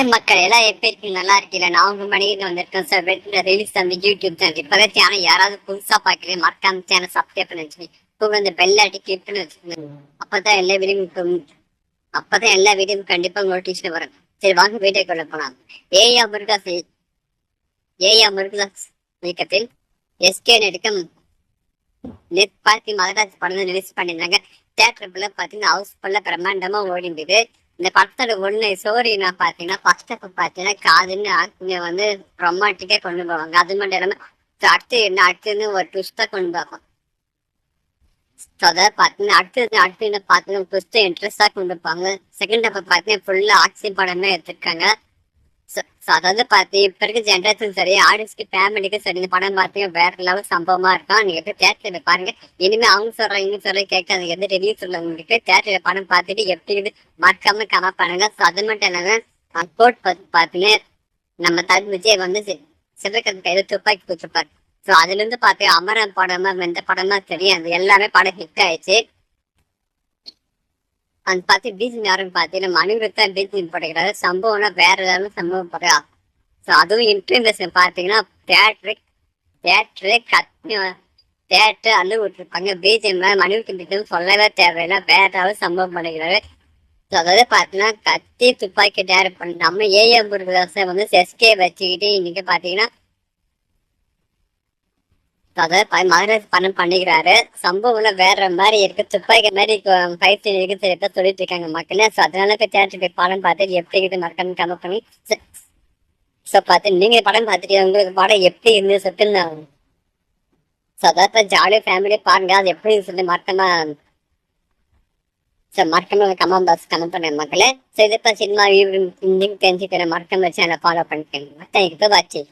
Hi மக்கள் எல்லாம் எப்படி இருக்கீங்க நல்லா இருக்கீங்க நான் உங்க மணிக்கு வந்திருக்கேன் சார் வெட்டின ரிலீஸ் அந்த யூடியூப் சேனல் இப்பதான் சேனல் யாராவது புதுசா பாக்குறீங்க மறக்காம சேனல் சப்ஸ்கிரைப் பண்ணி வச்சுக்கோங்க. இப்போ வந்து பெல் அடி கிளிக் பண்ணி வச்சுக்கோங்க. அப்பதான் எல்லா வீடியும் அப்பதான் எல்லா வீடியும் கண்டிப்பா நோட்டிஃபிகேஷன் வரும். சரி வாங்க வீடியோக்குள்ள போலாம். ஏயா முருகாஸ் ஏயா முருகா இயக்கத்தில் எஸ்கே நடிக்கும் நெட் பார்த்தி மகராஜ் படம் ரிலீஸ் பண்ணியிருந்தாங்க. தேட்டருக்குள்ள பாத்தீங்கன்னா ஹவுஸ் ஃபுல்லா பிரம்மாண்டமா ஓடிந்தது இந்த படத்தோட ஒண்ணு ஸ்டோரி நான் பாத்தீங்கன்னா ஃபர்ஸ்ட் அப்ப பாத்தீங்கன்னா காதுன்னு ஆக்டிங்க வந்து ரொமாட்டிக்கா கொண்டு போவாங்க. அது மட்டும் இல்லாம அடுத்து என்ன அடுத்துன்னு ஒரு ட்விஸ்டா கொண்டு போவாங்க. அதாவது பாத்தீங்கன்னா அடுத்து அடுத்து என்ன பாத்தீங்கன்னா ட்விஸ்ட் இன்ட்ரெஸ்டா கொண்டு போவாங்க. செகண்ட் அப்ப பாத்தீங்கன்னா ஃபுல்லா ஆக்சி படம் எடுத்திருக்காங்க. ஸோ so அதாவது பார்த்து இப்போ இருக்க ஜென்ரேஷன் சரி ஆடியன்ஸ்க்கு ஃபேமிலிக்கு சரி இந்த படம் பார்த்தீங்க வேற லெவல் சம்பவமா இருக்கும். நீங்க போய் தேட்டரில் போய் பாருங்க. இனிமே அவங்க சொல்றாங்க இவங்க சொல்ற கேட்காது எந்த ரிவ்யூ சொல்லுவங்களுக்கு தேட்டரில் படம் பார்த்துட்டு எப்படி இது மறக்காம கமெண்ட் பண்ணுங்க. ஸோ அது மட்டும் இல்லாம கோட் பார்த்தீங்கன்னா நம்ம தன் விஜய் வந்து சி- சிவகங்கை கையில துப்பாக்கி கொடுத்துருப்பாரு சோ அதுல இருந்து பாத்தீங்க அமரன் படமா எந்த படமா அது எல்லாமே படம் ஹிட் ஆயிடுச்சு. அந்த பார்த்து பீஜிங் யாருன்னு பார்த்தீங்கன்னா மணிவிரத்தா பீஜிங் போட்டுக்கிறாரு சம்பவம்னா வேற ஏதாவது சம்பவம் போடுறா ஸோ அதுவும் இன்டர்நேஷனல் பார்த்தீங்கன்னா தேட்ரு தேட்ரு கத்தி தேட்டர் அள்ளு விட்டுருப்பாங்க. பீஜிஎம் பீஜம் சொல்லவே தேவையில்லை. வேற ஏதாவது சம்பவம் பண்ணிக்கிறாரு. ஸோ அதாவது பார்த்தீங்கன்னா கத்தி துப்பாக்கி டேர் பண்ணி நம்ம ஏஎம் முருகதாசை வந்து செஸ்கே வச்சுக்கிட்டு இன்னைக்கு பார்த்தீங்கன்னா அதாவது ப- மகராஜ் பணம் பண்ணிக்கிறாரு. சம்பவம்ல வேற மாதிரி இருக்கு. துப்பாக்கி மாதிரி பயிற்சி இருக்கு சொல்லிட்டு இருக்காங்க மக்களே. ஸோ அதனால போய் தேட்டர் போய் படம் பார்த்துட்டு எப்படி இருக்குது மறக்காம கமெண்ட் பண்ணி. ஸோ பார்த்து நீங்க படம் பார்த்துட்டு உங்களுக்கு படம் எப்படி இருந்து சொல்லிட்டு ஸோ அதாவது ஜாலியாக ஃபேமிலியாக பாருங்க. அது எப்படி சொல்லி மறக்காம ஸோ மறக்காம கமெண்ட் பாக்ஸ் கமெண்ட் பண்ண மக்களே. ஸோ இதை இப்போ சினிமா தெரிஞ்சுக்கிறேன் மறக்காம சேனலை ஃபாலோ பண்ணிக்கோங்க. தேங்க்யூ வாட்சிங்